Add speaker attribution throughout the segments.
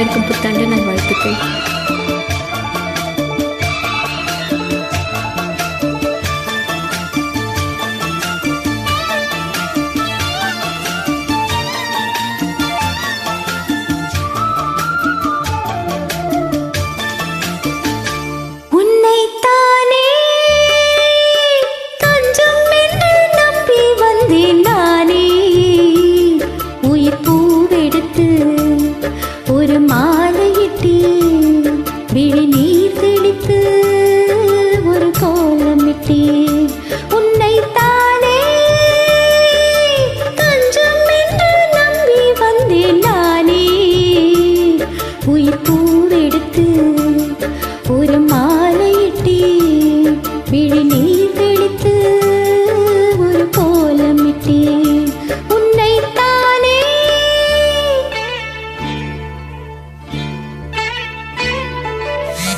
Speaker 1: del computable en el உயிர் பூவெடுத்து ஒரு மாலையிட்டு விழி நீர் தெளித்து ஒரு கோலமிட்டு உன்னைத்தானே.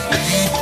Speaker 1: மலரின்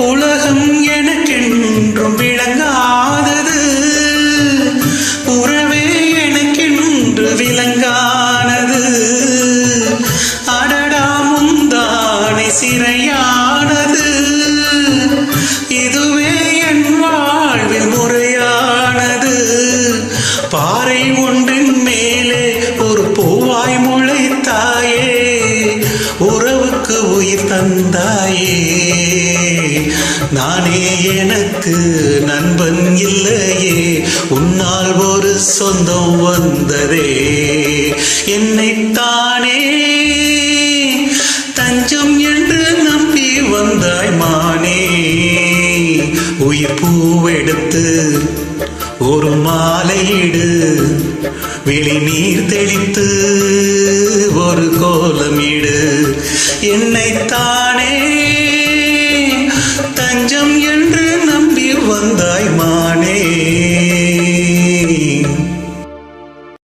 Speaker 2: உலகம் எனக்கென்றும் விளங்காதது. உறவே எனக்கென்று விளங்கானது. அடடா முந்தானை சிறையானது. இதுவே என் வாழ்வில் முறையானது. பாறை ஒன்று தந்தாயே நானே எனக்கு நண்பன் இல்லையே. உன்னால் ஒரு சொந்தம் வந்ததே. என்னைத்தானே. தஞ்சம் என்று நம்பி வந்தாய் மானே. உயிர் பூவெடுத்து வெளி நீர் தெளித்து ஒரு கோலமிடு. என்னைத்தானே